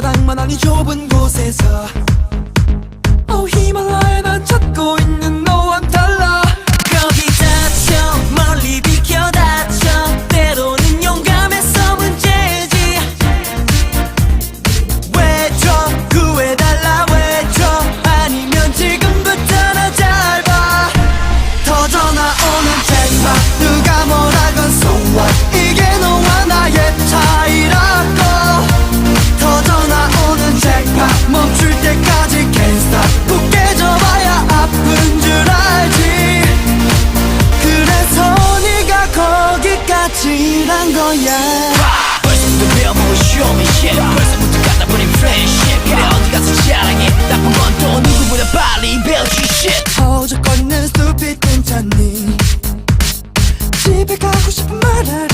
손바닥만한 이 좁은 곳에서 질한 거야. 벌써부터 배워보고 show 벌써부터 갖다 버린 프렌쉽 그래 어디 가서 자랑해. 나쁜 건 또 누구보다 빨리 배우지 쉣 허우적거리는 stupid 괜찮니? 집에 가고 싶은 말을